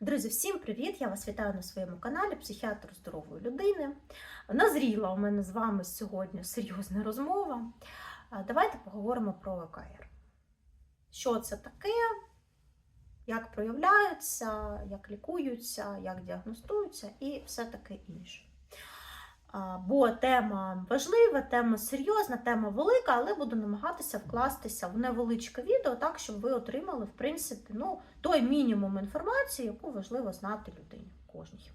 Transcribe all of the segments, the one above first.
Друзі, всім привіт! Я вас вітаю на своєму каналі Психіатр здорової людини. Назріла у мене з вами сьогодні серйозна розмова. Давайте поговоримо про ОКР. Що це таке, як проявляються, як лікуються, як діагностуються і все таке інше. Бо тема важлива, тема серйозна, тема велика, але буду намагатися вкластися в невеличке відео, так, щоб ви отримали, в принципі, ну, той мінімум інформації, яку важливо знати людині кожній.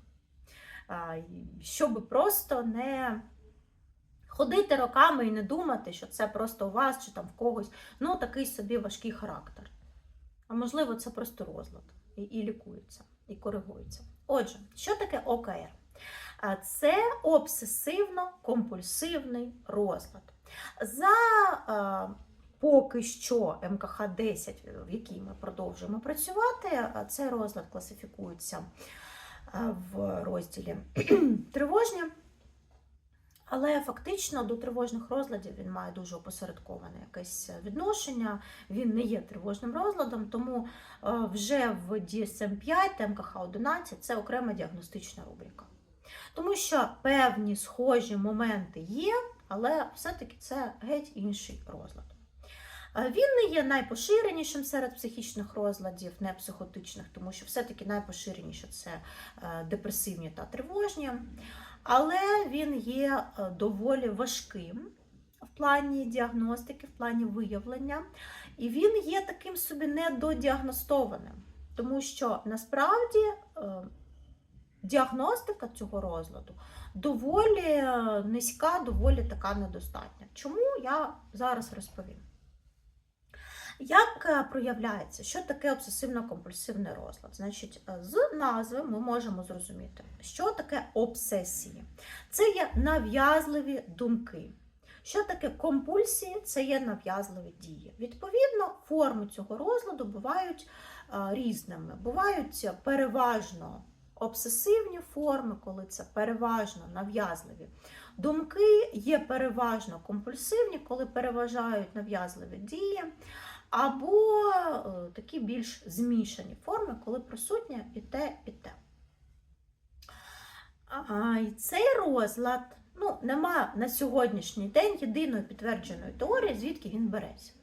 Щоб просто не ходити роками і не думати, що це просто у вас чи там в когось ну, такий собі важкий характер. А можливо, це просто розлад і, і лікується, і коригується. Отже, що таке ОКР? Це обсесивно-компульсивний розлад. За е, поки що МКХ-10, в якій ми продовжуємо працювати, е, цей розлад класифікується е, в розділі тривожні. Але фактично до тривожних розладів він має дуже опосередковане якесь відношення. Він не є тривожним розладом, тому вже в DSM-5 та МКХ-11 це окрема діагностична рубрика. Тому що певні схожі моменти є, але все-таки це геть інший розлад. Він не є найпоширенішим серед психічних розладів, не психотичних, тому що все-таки найпоширеніше це е, депресивні та тривожні. Але він є е, доволі важким в плані діагностики, в плані виявлення, і він є таким собі недодіагностованим, тому що насправді е, діагностика цього розладу доволі е, низька, доволі така недостатня. Чому я зараз розповім? Як е, проявляється, що таке обсесивно-компульсивний розлад? Значить, е, з назви ми можемо зрозуміти, що таке обсесії. Це є нав'язливі думки. Що таке компульсії? Це є нав'язливі дії. Відповідно, форми цього розладу бувають різними. Бувають переважно обсесивні форми, коли це переважно нав'язливі думки, є переважно компульсивні, коли переважають нав'язливі дії. Або е, такі більш змішані форми, коли присутнє і те, і те. А, і цей розлад, ну, нема на сьогоднішній день єдиної підтвердженої теорії, звідки він береться.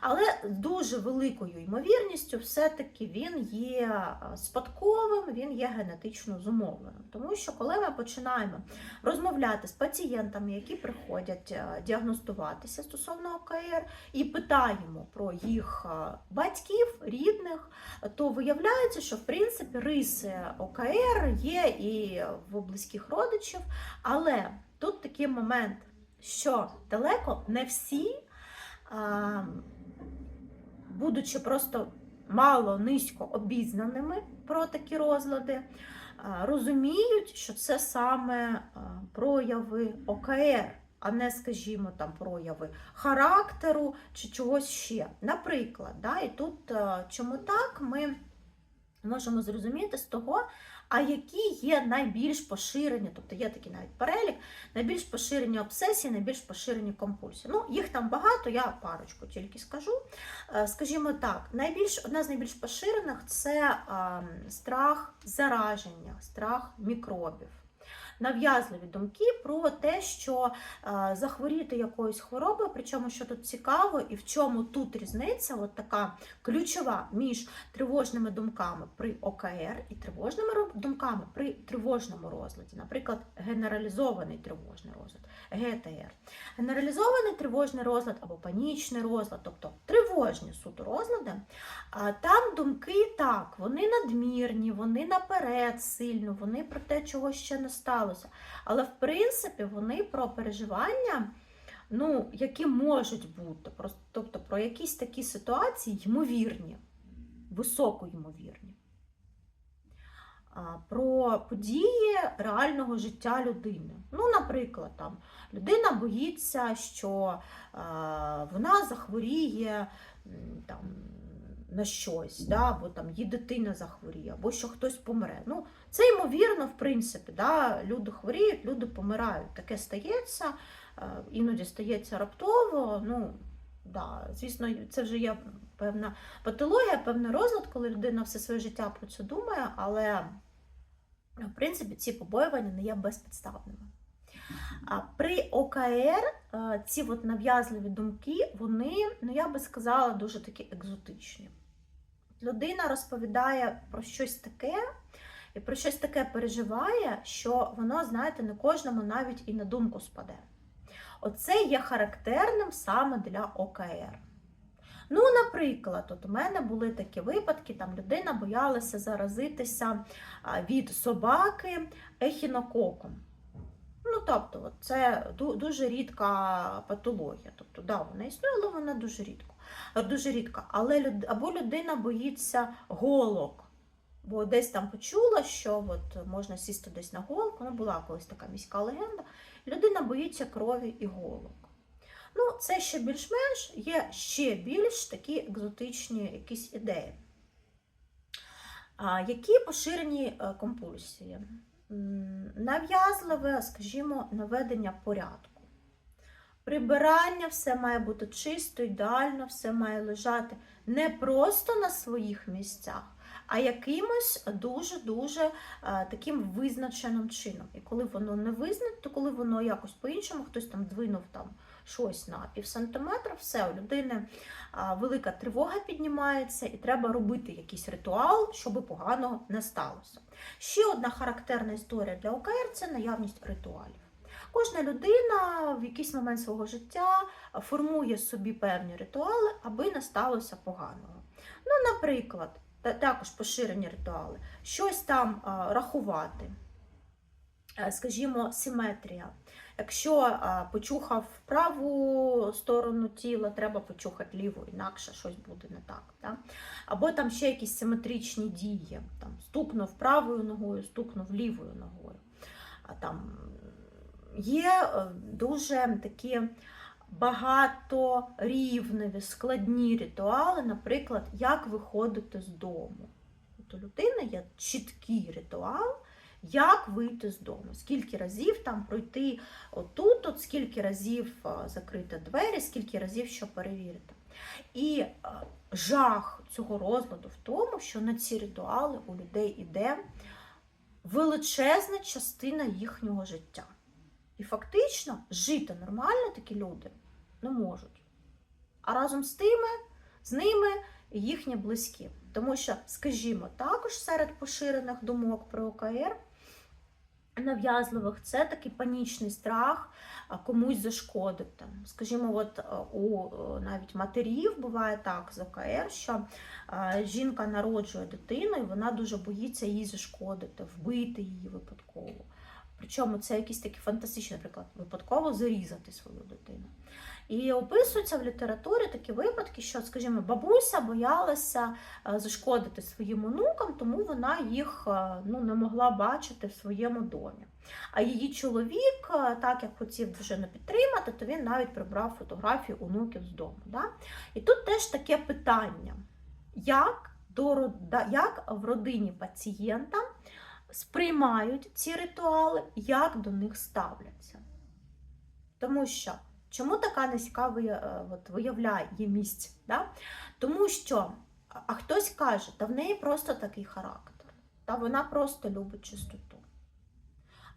Але з дуже великою ймовірністю, все-таки він є спадковим, він є генетично зумовленим. Тому що, коли ми починаємо розмовляти з пацієнтами, які приходять діагностуватися стосовно ОКР, і питаємо про їх батьків, рідних, то виявляється, що в принципі риси ОКР є і в близьких родичів, але тут такий момент, що далеко не всі будучи просто мало низько обізнаними про такі розлади, розуміють, що це саме прояви ОКР, а не, скажімо, там прояви характеру чи чогось ще. Наприклад, да, і тут чому так ми можемо зрозуміти з того, а які є найбільш поширені, тобто є такий навіть перелік, найбільш поширені обсесії, найбільш поширені компульсії. Ну, їх там багато, я парочку тільки скажу. Е, скажімо так, найбільш, одна з найбільш поширених це страх зараження, страх мікробів нав'язливі думки про те, що е, захворіти якоюсь хворобою, причому що тут цікаво, і в чому тут різниця, от така ключова між тривожними думками при ОКР і тривожними думками при тривожному розладі, наприклад, генералізований тривожний розлад, ГТР. Генералізований тривожний розлад або панічний розлад, тобто тривожні суто розлади, там думки так, вони надмірні, вони наперед сильно, вони про те, чого ще не сталося. Але в принципі вони про переживання, ну, які можуть бути, тобто про якісь такі ситуації ймовірні, високо ймовірні. Про події реального життя людини. Ну, наприклад, там людина боїться, що е, вона захворіє там, на щось, да, або там її дитина захворіє, або що хтось помре. Ну, Це ймовірно, в принципі, да, люди хворіють, люди помирають. Таке стається, е, іноді стається раптово. ну, Да, звісно, це вже є певна патологія, певний розлад, коли людина все своє життя про це думає, але в принципі ці побоювання не є безпідставними. При ОКР е, ці от нав'язливі думки, вони, ну я би сказала, дуже такі екзотичні. Людина розповідає про щось таке, і про щось таке переживає, що воно, знаєте, не кожному навіть і на думку спаде. Оце є характерним саме для ОКР. Ну, наприклад, от у мене були такі випадки, там людина боялася заразитися від собаки ехінококом. Ну, тобто, це дуже рідка патологія. Тобто, да, вона існує, але вона дуже рідко. Е, Дуже рідка. Але люд... або людина боїться голок. Бо десь там почула, що от можна сісти десь на голку. Ну, була колись така міська легенда. Людина боїться крові і голок. Ну, це ще більш-менш є ще більш такі екзотичні якісь ідеї. А, які поширені е, компульсії? Нав'язливе, скажімо, наведення порядку. Прибирання, все має бути чисто, ідеально, все має лежати не просто на своїх місцях, а якимось дуже-дуже е, таким визначеним чином. І коли воно не визнано, то коли воно якось по-іншому, хтось там двинув там щось на пів сантиметра, все, у людини велика тривога піднімається, і треба робити якийсь ритуал, щоб поганого не сталося. Ще одна характерна історія для ОКР це наявність ритуалів. Кожна людина в якийсь момент свого життя формує собі певні ритуали, аби не сталося поганого. Ну, наприклад, також поширені ритуали, щось там рахувати, Е, скажімо, симетрія. Якщо почухав праву сторону тіла, треба почухати ліву, інакше щось буде не так. Да? Або там ще якісь симетричні дії. Там, стукнув правою ногою, стукнув лівою ногою. А, там, є е, дуже такі багаторівневі, складні ритуали, наприклад, як виходити з дому. У людини є чіткий ритуал, як вийти з дому, скільки разів там пройти отут, от скільки разів закрити двері, скільки разів що перевірити. І жах цього розладу в тому, що на ці ритуали у людей іде величезна частина їхнього життя. І фактично жити нормально такі люди не можуть. А разом з тими, з ними їхні близькі. Тому що, скажімо, також серед поширених думок про ОКР нав'язливих це такий панічний страх комусь зашкодити. Скажімо, от у е, навіть матерів буває так з ОКР, що жінка народжує дитину, і вона дуже боїться їй зашкодити, вбити її випадково. Причому це якісь такі фантастичні, наприклад, випадково зарізати свою дитину. І описуються в літературі такі випадки, що, скажімо, бабуся боялася е, зашкодити своїм онукам, тому вона їх е, ну, не могла бачити в своєму домі. А її чоловік, е, так як хотів дружину підтримати, то він навіть прибрав фотографію онуків з дому. Да? І тут теж таке питання: як, до, як в родині пацієнта сприймають ці ритуали, як до них ставляться? Тому що Чому така низька е, от, виявляємість? Да? Тому що а а хтось каже, та в неї просто такий характер, та вона просто любить чистоту.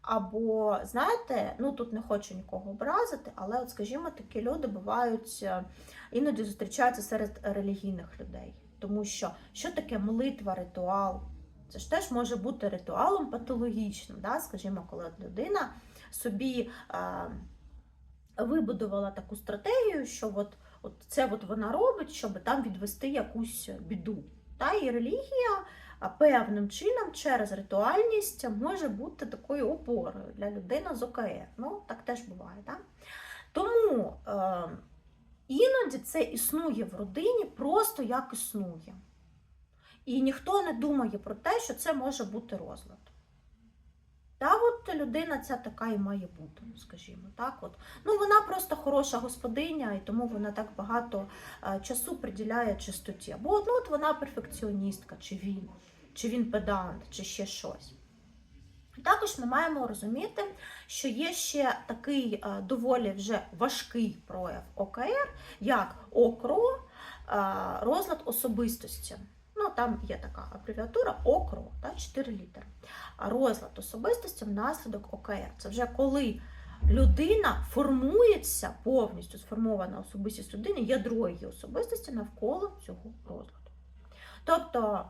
Або, знаєте, ну тут не хочу нікого образити, але, от, скажімо, такі люди бувають е, іноді зустрічаються серед релігійних людей. Тому що що таке молитва, ритуал? Це ж теж може бути ритуалом патологічним. Да? Скажімо, коли людина собі. Е, вибудувала таку стратегію, що от, от це от вона робить, щоб там відвести якусь біду. Та і релігія певним чином через ритуальність може бути такою опорою для людини з ОКР. Ну, так теж буває. Так? Тому е, іноді це існує в родині просто як існує. І ніхто не думає про те, що це може бути розлад. Та от людина ця така і має бути, скажімо, так от. Ну вона просто хороша господиня, і тому вона так багато е, часу приділяє чистоті. Або ну, от вона перфекціоністка, чи він, чи він педант, чи ще щось. Також ми маємо розуміти, що є ще такий е, доволі вже важкий прояв ОКР, як ОКРО, е, розлад особистості. Там є така абревіатура ОКРО, та, 4 літери. Розлад особистості внаслідок ОКР. Це вже коли людина формується повністю сформована особистість людини, ядро її особистості навколо цього розладу. Тобто,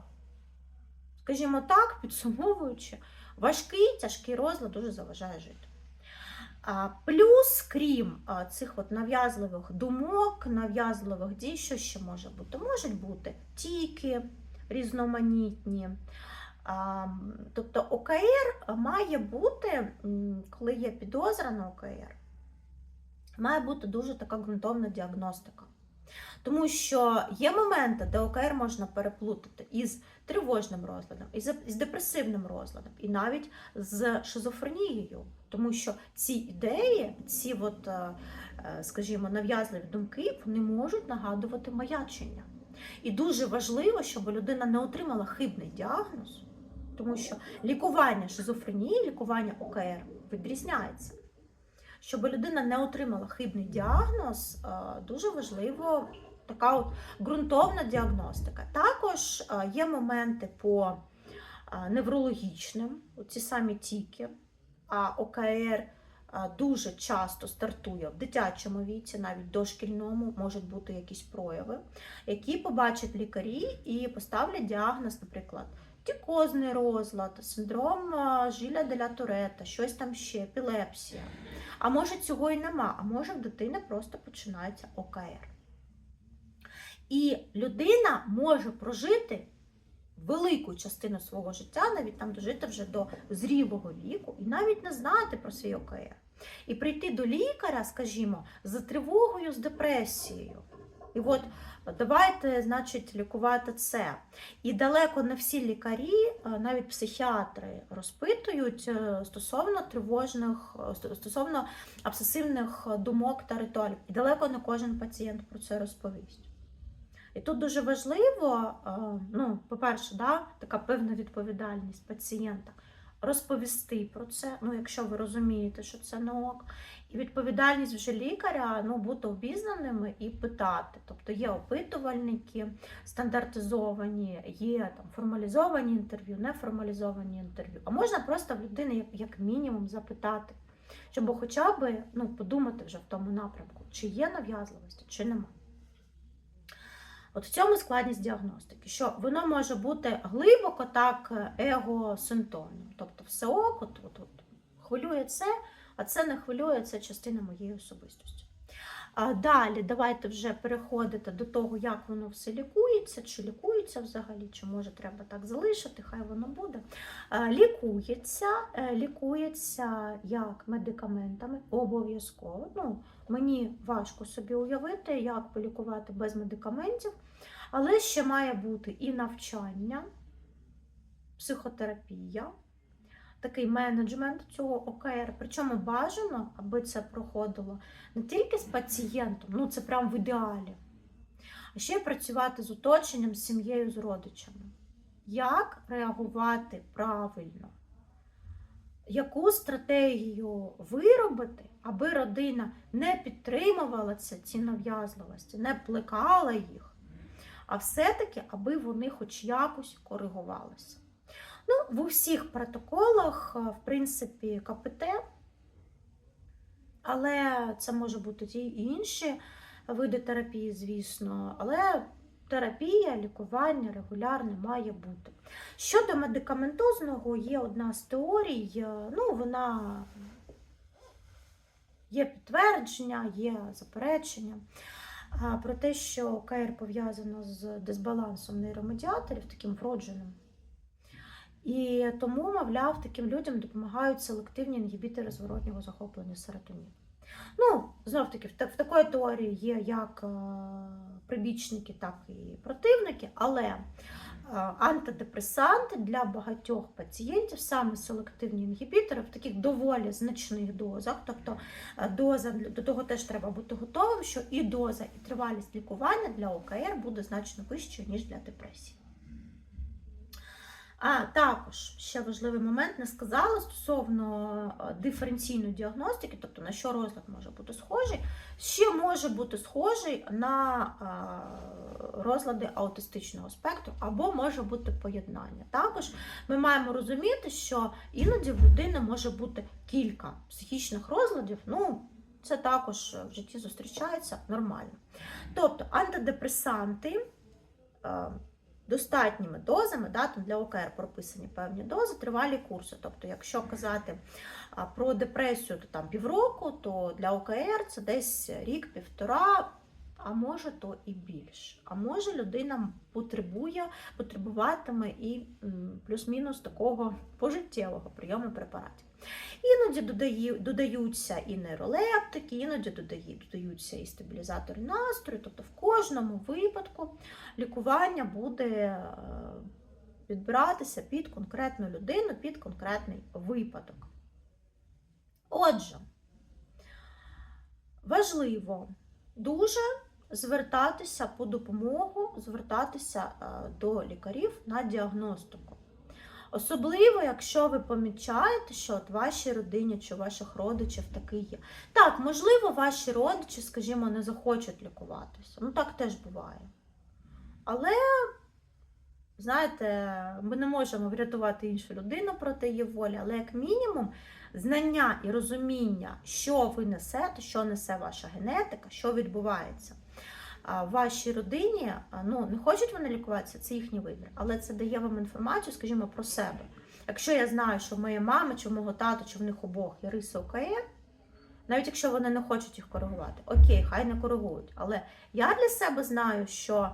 скажімо так, підсумовуючи, важкий, тяжкий розлад дуже заважає жити. Плюс, крім цих от нав'язливих думок, нав'язливих дій, що ще може бути? Можуть бути тіки різноманітні. Тобто ОКР має бути, коли є підозра на ОКР, має бути дуже така ґрунтовна діагностика. Тому що є моменти, де ОКР можна переплутати із тривожним розладом, із депресивним розладом, і навіть з шизофренією. Тому що ці ідеї, ці, от, е, е, скажімо, нав'язливі думки, вони можуть нагадувати маячення. І дуже важливо, щоб людина не отримала хибний діагноз, тому що лікування шизофренії, лікування ОКР відрізняється. Щоб людина не отримала хибний діагноз, е, дуже важливо така от ґрунтовна діагностика. Також е, є моменти по е, неврологічним, ці самі тіки, а ОКР дуже часто стартує в дитячому віці, навіть дошкільному, можуть бути якісь прояви, які побачать лікарі і поставлять діагноз, наприклад. Тікозний розлад, синдром жиля деля Турета, щось там ще, епілепсія. А може цього і нема, а може в дитини просто починається ОКР. І людина може прожити велику частину свого життя, навіть там дожити вже до зрілого віку, і навіть не знати про свій ОКР. І прийти до лікаря, скажімо, з тривогою, з депресією. І от давайте, значить, лікувати це. І далеко не всі лікарі, е, навіть психіатри, розпитують е, стосовно тривожних, е, стосовно обсесивних думок та ритуалів. І далеко не кожен пацієнт про це розповість. І тут дуже важливо, ну, по-перше, да, така певна відповідальність пацієнта розповісти про це, ну, якщо ви розумієте, що це не ок. І відповідальність вже лікаря ну, бути обізнаними і питати. Тобто є опитувальники стандартизовані, є там формалізовані інтерв'ю, неформалізовані інтерв'ю. А можна просто в людини, як, як мінімум, запитати, щоб хоча б ну, подумати вже в тому напрямку, чи є нав'язливості, чи немає. От в цьому складність діагностики, що воно може бути глибоко так его-синтонним. Тобто все око тут, от, хвилює це, а це не хвилює, це частина моєї особистості. Далі давайте вже переходити до того, як воно все лікується, чи лікується взагалі, чи може треба так залишити, хай воно буде. Лікується, е, лікується як медикаментами, обов'язково. Ну, Мені важко собі уявити, як полікувати без медикаментів, але ще має бути і навчання, психотерапія, такий менеджмент цього ОКР. Причому бажано, аби це проходило не тільки з пацієнтом, ну це прям в ідеалі, а ще працювати з оточенням, з сім'єю, з родичами. Як реагувати правильно? Яку стратегію виробити, аби родина не підтримувала ці нав'язливості, не плекала їх, а все-таки, аби вони хоч якось коригувалися. Ну, В усіх протоколах, в принципі, КПТ, але це може бути і інші види терапії, звісно, але терапія, лікування регулярне має бути. Щодо медикаментозного, є одна з теорій, ну, вона є підтвердження, є заперечення про те, що КР пов'язано з дисбалансом нейромедіаторів, таким вродженим. І тому, мовляв, таким людям допомагають селективні інгібітори зворотнього захоплення серотоніну. Ну, знов таки, в, такої теорії є як е, прибічники, так і противники, але е, антидепресанти для багатьох пацієнтів, саме селективні інгібітори, в таких доволі значних дозах, тобто е, доза до того теж треба бути готовим, що і доза, і тривалість лікування для ОКР буде значно вищою, ніж для депресії. А також ще важливий момент не сказала стосовно е, диференційної діагностики, тобто на що розлад може бути схожий, ще може бути схожий на е, розлади аутистичного спектру, або може бути поєднання. Також ми маємо розуміти, що іноді в людини може бути кілька психічних розладів. Ну, це також в житті зустрічається нормально. Тобто антидепресанти. Достатніми дозами, да, там для ОКР прописані певні дози, тривалі курси. Тобто, якщо казати про депресію, то там півроку, то для ОКР це десь рік-півтора, а може то і більше. А може людина потребує, потребуватиме і плюс-мінус такого пожиттєвого прийому препаратів. Іноді додаю, додаються і нейролептики, іноді додаю- додаються і стабілізатори настрою. Тобто в кожному випадку лікування буде е, підбиратися під конкретну людину, під конкретний випадок. Отже, важливо дуже звертатися по допомогу, звертатися е, до лікарів на діагностику. Особливо, якщо ви помічаєте, що от вашій родині чи ваших родичів такий є. Так, можливо, ваші родичі, скажімо, не захочуть лікуватися. Ну так теж буває. Але, знаєте, ми не можемо врятувати іншу людину проти її волі, але як мінімум знання і розуміння, що ви несете, що несе ваша генетика, що відбувається вашій родині, ну не хочуть вони лікуватися, це їхній вибір, але це дає вам інформацію, скажімо, про себе. Якщо я знаю, що в моєї мами, чи в мого тата, чи в них обох є риси ОКР, навіть якщо вони не хочуть їх коригувати, окей, хай не коригують. Але я для себе знаю, що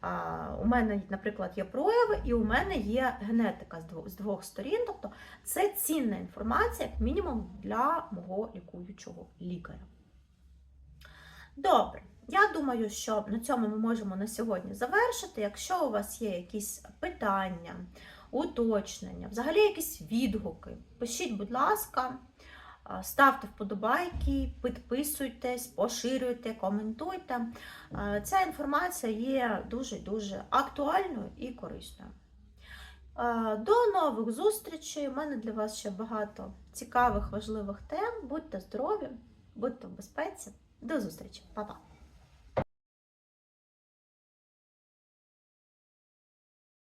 а, у мене, наприклад, є прояви, і у мене є генетика з двох, з двох сторін. Тобто це цінна інформація, як мінімум, для мого лікуючого лікаря. Добре. Я думаю, що на цьому ми можемо на сьогодні завершити. Якщо у вас є якісь питання, уточнення, взагалі якісь відгуки, пишіть, будь ласка, ставте вподобайки, підписуйтесь, поширюйте, коментуйте. Ця інформація є дуже-дуже актуальною і корисною. До нових зустрічей. У мене для вас ще багато цікавих, важливих тем. Будьте здорові, будьте в безпеці. До зустрічі, Па-па!